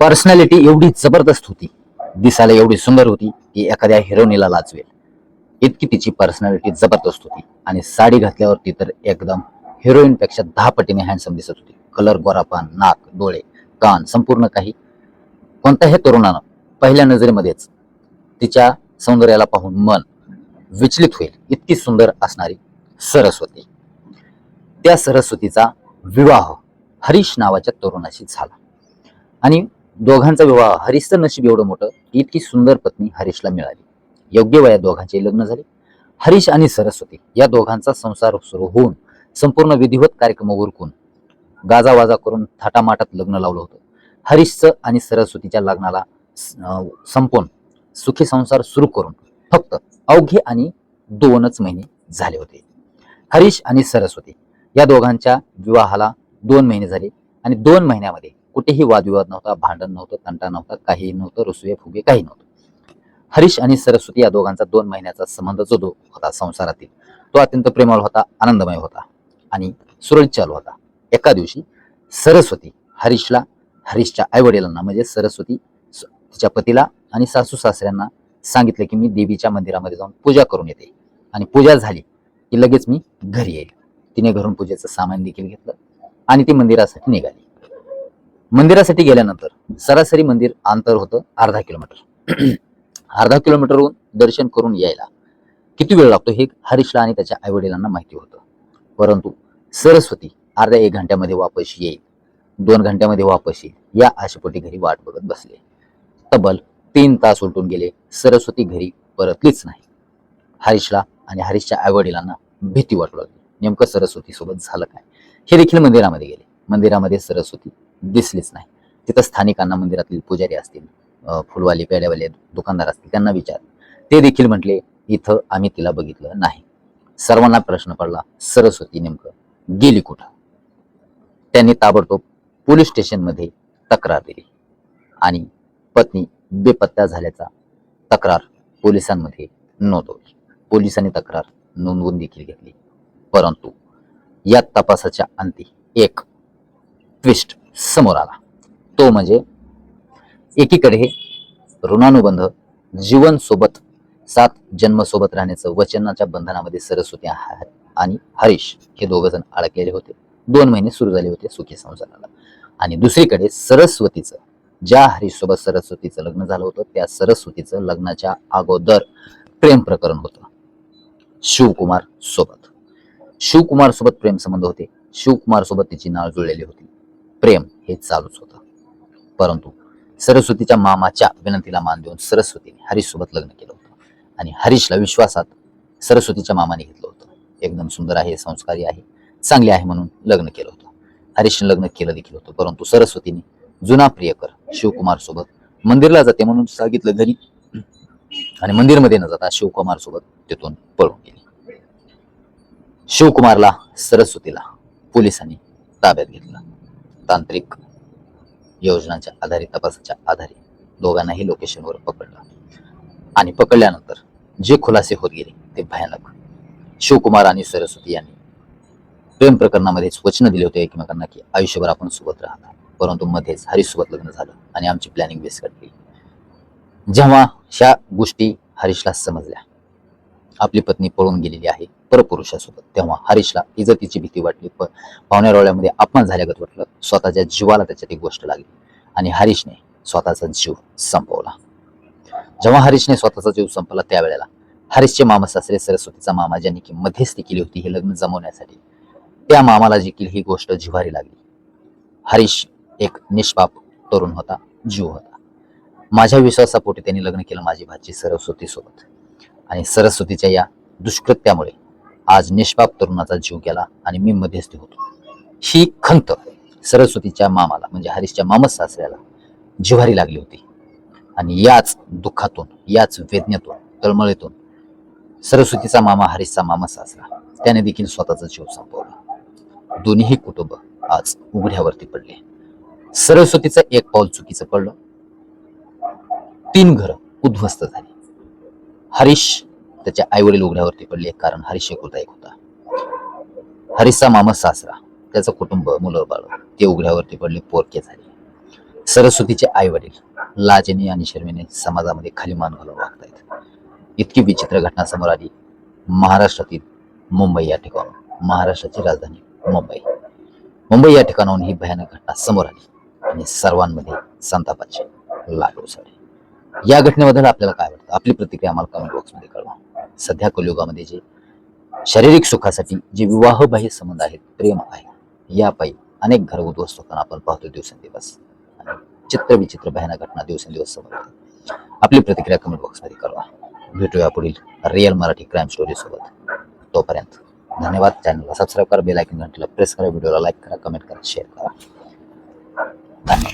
Personality एवढी जबरदस्त होती दिसायला एवढी सुंदर होती की एखाद्या हिरोनीला लाजवेल. इतकी तिची पर्सनॅलिटी जबरदस्त होती. आणि साडी घातल्यावरती तर एकदम हिरोईन पेक्षा दहा पटीने हँडसम दिसत होती. कलर गोरापान नाक डोळे कान संपूर्ण काही. कोणत्याही तरुणानं पहिल्या नजरेमध्येच तिच्या सौंदर्याला पाहून मन विचलित होईल इतकी सुंदर असणारी सरस्वती. त्या सरस्वतीचा विवाह हरीश नावाच्या तरुणाशी झाला. आणि दोघांचा विवाह हरीशचं नशीब एवढं मोठं इतकी सुंदर पत्नी हरीशला मिळाली. योग्य वयात दोघांचे लग्न झाले. हरीश आणि सरस्वती या दोघांचा संसार सुरू होऊन संपूर्ण विधिवत कार्यक्रम उरकून गाजावाजा करून थाटामाटात लग्न लावलं होतं. हरीशचं आणि सरस्वतीच्या लग्नाला संपून सुखी संसार सुरू करून फक्त अवघे आणि दोनच महिने झाले होते. हरीश आणि सरस्वती या दोघांच्या विवाहाला दोन महिने झाले आणि दोन महिन्यामध्ये कुठेही वादविवाद नव्हता भांडण नव्हतं तंटा नव्हता काही नव्हतं रुसवे फुगे काही नव्हतं. हरीश आणि सरस्वती या दोघांचा दोन महिन्याचा संबंध जो दो- होता संसारातील तो अत्यंत प्रेमळ होता आनंदमय होता आणि सुरळीत चालू होता. एका दिवशी सरस्वती हरीशला हरीशच्या आईवडिलांना म्हणजे सरस्वती तिच्या पतीला आणि सासू सासऱ्यांना सांगितलं की मी देवीच्या मंदिरामध्ये जाऊन पूजा करून येते. आणि पूजा झाली की लगेच मी घरी येईल. तिने घरून पूजेचं सामान देखील घेतलं आणि ती मंदिरासाठी निघाली. मंदिरासाठी गेल्यानंतर सरासरी मंदिर अंतर होतं अर्धा किलोमीटर. अर्धा किलोमीटरहून दर्शन करून यायला किती वेळ लागतो हे हरीशला आणि त्याच्या आईवडिलांना माहिती होतं. परंतु सरस्वती अर्ध्या एक घंट्यामध्ये वापस येईल दोन घंट्यामध्ये वापस येईल या आशेपोटी घरी वाट बघत बसले. तब्बल तीन तास उलटून गेले सरस्वती घरी परतलीच नाही. हरीशला आणि हरीशच्या आईवडिलांना भीती वाटू लागली. नेमकं सरस्वती सोबत झालं काय? हे देखील मंदिरामध्ये गेले. मंदिरामध्ये सरस्वती दिसलीच नाही. तिथं स्थानिकांना मंदिरातील पुजारी असतील फुलवाले पेड्यावाले दुकानदार असतील त्यांना विचार. ते देखील म्हटले इथं आम्ही तिला बघितलं नाही. सर्वांना प्रश्न पडला सरस्वती नेमकं. गेली कुठं? त्यांनी ताबडतोब पोलीस स्टेशनमध्ये तक्रार दिली आणि पत्नी बेपत्ता झाल्याचा तक्रार पोलिसांमध्ये नोंदवली. पोलिसांनी तक्रार नोंदवून देखील घेतली. परंतु या तपासाच्या अंती एक ट्विस्ट समोर आला. तो म्हणजे एकीकडे हे ऋणानुबंध जीवन सोबत सात जन्म सोबत राहण्याचं वचनाच्या बंधनामध्ये सरस्वती आणि हरीश हे दोघ जण अडकलेले होते. दोन महिने सुरू झाले होते सुखी संसाराला. आणि दुसरीकडे सरस्वतीचं ज्या हरीशसोबत सरस्वतीचं लग्न झालं होतं त्या सरस्वतीचं लग्नाच्या अगोदर प्रेम प्रकरण होतं. शिवकुमार सोबत. शिवकुमार सोबत प्रेम संबंध होते. शिवकुमार सोबत तिची नाळ जुळलेली होती. प्रेम हे चालूच होतं. परंतु सरस्वतीच्या मामाच्या विनंतीला मान देऊन सरस्वतीने हरीशसोबत लग्न केलं होतं. आणि हरीशला विश्वासात सरस्वतीच्या मामाने घेतलं होतं. एकदम सुंदर आहे संस्कारी आहे चांगले आहे म्हणून लग्न केलं होतं. हरीशने लग्न केलं देखील होतं. परंतु सरस्वतीने जुना प्रियकर शिवकुमार सोबत मंदिरला जाते म्हणून सांगितलं घरी. आणि मंदिरमध्ये न जाता शिवकुमार सोबत तिथून पळून गेली. शिवकुमारला सरस्वतीला पोलिसांनी ताब्यात घेतलं. तांत्रिक योजनांच्या आधारे तपासाच्या आधारे दोघांनाही लोकेशनवर पकडलं. आणि पकडल्यानंतर जे खुलासे होत गेले ते भयानक. शिवकुमार आणि सरस्वती यांनी प्रेम प्रकरणामध्येच वचन दिले होते एकमेकांना की आयुष्यभर आपण सोबत राहणार. परंतु मध्येच हरीशसोबत लग्न झालं आणि आमची प्लॅनिंग विस्कटली जेव्हा ह्या गोष्टी हरीशला समजल्या आपली पत्नी पळून गेलेली आहे परपुरुषासोबत. तेव्हा हरीशला इज्जतीची भीती वाटली पण पाहुण्या रोळ्यामध्ये अपमान झाल्यागत वाटलं. स्वतःच्या जीवाला त्याच्यात एक गोष्ट लागली आणि हरीशने स्वतःचा जीव संपवला. जेव्हा हरीशने स्वतःचा जीव संपला त्यावेळेला हरीशचे मामा सासरे सरस्वतीचा मामा ज्यांनी की मध्यस्थी केली होती हे लग्न जमवण्यासाठी त्या मामाला देखील ही गोष्ट जिव्हारी लागली. हरीश एक निष्पाप तरुण होता जीव होता. माझ्या विश्वासापोटी त्यांनी लग्न केलं माझी भाची सरस्वती सोबत आणि सरस्वतीच्या या दुष्कृत्यामुळे आज निष्पाप तरुणाचा जीव गेला आणि मी मध्यस्थी होतो. ही खंत सरस्वतीच्या मामाला म्हणजे हरीशच्या मामस सासऱ्याला जिव्हारी लागली होती. आणि याच दुःखातून याच वेदनेतून तळमळीतून सरस्वतीचा मामा हरीशचा मामा सासरा त्याने देखील स्वतःचा जीव संपवला. दोन्ही कुटुंब आज उघड्यावरती पडले. सरस्वतीचं एक पाऊल चुकीचं पडलं. तीन घरं उद्ध्वस्त झाली. हरीश त्याच्या आईवडील उघड्यावरती पडले कारण हरीश एकुलता एक होता. हरीशचा मामा सासरा त्याचं कुटुंब मुलं बाळ ते उघड्यावरती पडले पोरके झाले. सरस्वतीचे आई वडील लाजेने आणि शर्मेने समाजामध्ये खाली मान घालून वागतायत. इतकी विचित्र घटना समोर आली. महाराष्ट्रातील मुंबई या ठिकाणून महाराष्ट्राची राजधानी मुंबई. मुंबई या ठिकाणाहून ही भयानक घटना समोर आली आणि सर्वांमध्ये संतापाचे लाट उसळले. या घटनेबद्दल आपल्याला काय वाटतं? आपली प्रतिक्रिया आम्हाला कमेंट बॉक्समध्ये कळवा. सध्या कलियुगामध्ये जे शारीरिक सुखासाठी जे विवाहबाह्य संबंध आहेत प्रेम आहे यापायी अनेक घरगुती वस्तू होताना आपण पाहतो दिवसेंदिवस. चित्रविचित्र भयानक घटना दिवसेंदिवस समोर आपली प्रतिक्रिया कमेंट बॉक्समध्ये कळवा. भेटूया पुढील रिअल मराठी क्राईम स्टोरी सोबत. तोपर्यंत धन्यवाद. चॅनलला सबस्क्राईब करा बेल आयकन घंटेला प्रेस करा व्हिडिओला लाईक करा कमेंट करा शेअर करा. धन्यवाद.